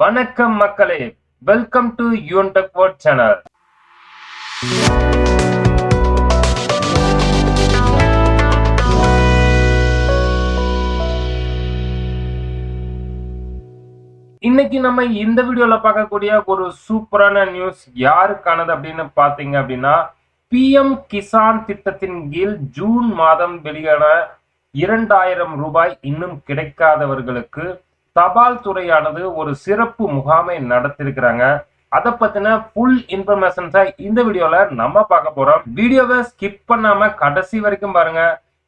வணக்கம் மக்களே welcome to Yoon tech world channel இன்னைக்கு நம்ம இந்த வீடியோல பார்க்கக்கூடிய ஒரு சூப்பரான நியூஸ் யாருக்கானது அப்படின்னு பாத்தீங்க அப்படின்னா பிஎம் கிசான் திட்டத்தின் கீழ் ஜூன் மாதம் வெளியான இரண்டாயிரம் ரூபாய் இன்னும் கிடைக்காதவர்களுக்கு தபால் துறையானது ஒரு சிறப்பு முகாமை நடத்திருக்கிறாங்க. அதை பத்தின ஃபுல் இன்ஃபர்மேஷன்ஸை இந்த வீடியோல நம்ம பார்க்க போறோம். வீடியோவை ஸ்கிப் பண்ணாம கடைசி வரைக்கும் பாருங்க.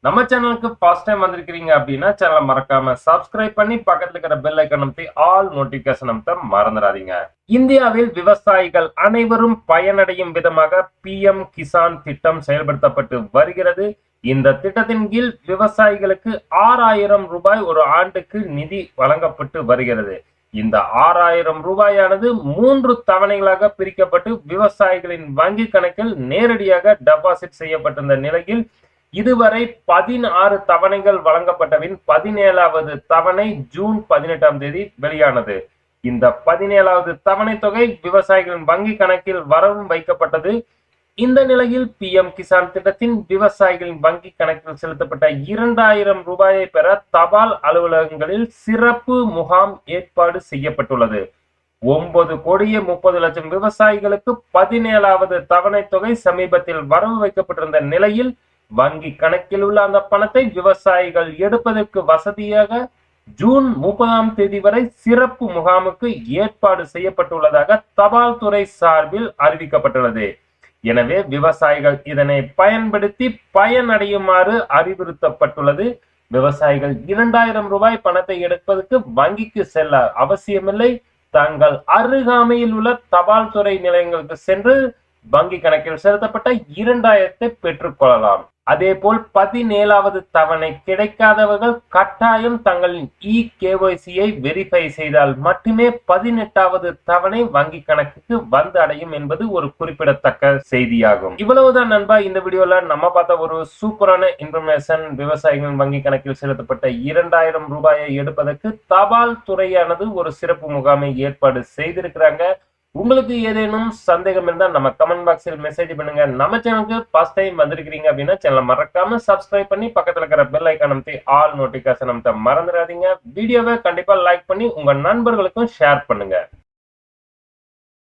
நம்ம சேனலுக்கு ஃபர்ஸ்ட் டைம் வந்திருக்கிறீங்க அப்படின்னா சேனலை மறக்காம சப்ஸ்கிரைப் பண்ணி பக்கத்துல இருக்கிற பெல் ஐக்கன் அமைத்து ஆல் நோட்டிபிகேஷன் அமைத்த மறந்துடாதீங்க. இந்தியாவில் விவசாயிகள் அனைவரும் பயனடையும் விதமாக பிஎம் கிசான் திட்டம் செயல்படுத்தப்பட்டு வருகிறது. இந்த திட்டத்தின் கீழ் விவசாயிகளுக்கு ஆறாயிரம் ரூபாய் ஒரு ஆண்டுக்கு நிதி வழங்கப்பட்டு வருகிறது. இந்த ஆறாயிரம் ரூபாயானது மூன்று தவணைகளாக பிரிக்கப்பட்டு விவசாயிகளின் வங்கி கணக்கில் நேரடியாக டெபாசிட் செய்யப்பட்டிருந்த நிலையில் இதுவரை பதினாறு தவணைகள் வழங்கப்பட்டபின் பதினேழாவது தவணை ஜூன் பதினெட்டாம் தேதி வெளியானது. இந்த பதினேழாவது தவணை தொகை விவசாயிகளின் வங்கி கணக்கில் வரவும் வைக்கப்பட்டது. இந்த நிலையில் பி எம் கிசான் திட்டத்தின் விவசாயிகளின் வங்கி கணக்கில் செலுத்தப்பட்ட இரண்டாயிரம் ரூபாயை பெற தபால் அலுவலகங்களில் சிறப்பு முகாம் ஏற்பாடு செய்யப்பட்டுள்ளது. ஒன்பது கோடியே முப்பது லட்சம் விவசாயிகளுக்கு பதினேழாவது தவணை தொகை சமீபத்தில் வரவு வைக்கப்பட்டிருந்த நிலையில் வங்கி கணக்கில் உள்ள அந்த பணத்தை விவசாயிகள் எடுப்பதற்கு வசதியாக ஜூன் முப்பதாம் தேதி வரை சிறப்பு முகாமுக்கு ஏற்பாடு செய்யப்பட்டுள்ளதாக தபால் துறை சார்பில் அறிவிக்கப்பட்டுள்ளது. எனவே விவசாயிகள் இதனை பயன்படுத்தி பயனடையுமாறு அறிவுறுத்தப்பட்டுள்ளது. விவசாயிகள் இரண்டாயிரம் ரூபாய் பணத்தை எடுப்பதற்கு வங்கிக்கு செல்ல அவசியமில்லை. தங்கள் அருகாமையில் உள்ள தபால் துறை நிலையங்களுக்கு சென்று வங்கி கணக்கில் செலுத்தப்பட்ட இரண்டாயிரத்தை பெற்றுக்கொள்ளலாம். அதே போல் பதினேழாவது தவணை கிடைக்காதவர்கள் கட்டாயம் தங்களின் இ கேஒய்சியை வெரிஃபை செய்தால் மட்டுமே பதினெட்டாவது தவணை வங்கி கணக்குக்கு வந்து அடையும் என்பது ஒரு குறிப்பிடத்தக்க செய்தியாகும். இவ்வளவுதான் நண்பா இந்த வீடியோல நம்ம பார்த்த ஒரு சூப்பரான இன்ஃபர்மேஷன் விவசாயிகளின் வங்கி கணக்கில் செலுத்தப்பட்ட இரண்டாயிரம் ரூபாயை எடுப்பதற்கு தபால் துறையானது ஒரு சிறப்பு முகாமை ஏற்பாடு செய்திருக்கிறாங்க. உங்களுக்கு ஏதேனும் சந்தேகம் இருந்தால் நம்ம கமெண்ட் பாக்ஸில் மெசேஜ் பண்ணுங்க. நம்ம சேனலுக்கு ஃபர்ஸ்ட் டைம் வந்திருக்கிறீங்க அப்படின்னா சேனலை மறக்காம சப்ஸ்கிரைப் பண்ணி பக்கத்தில் இருக்கிற பெல் ஐக்கான் அமைத்து ஆல் நோட்டிபிகேஷன் அமைத்த மறந்துடாதீங்க. வீடியோவை கண்டிப்பாக லைக் பண்ணி உங்க நண்பர்களுக்கும் ஷேர் பண்ணுங்க.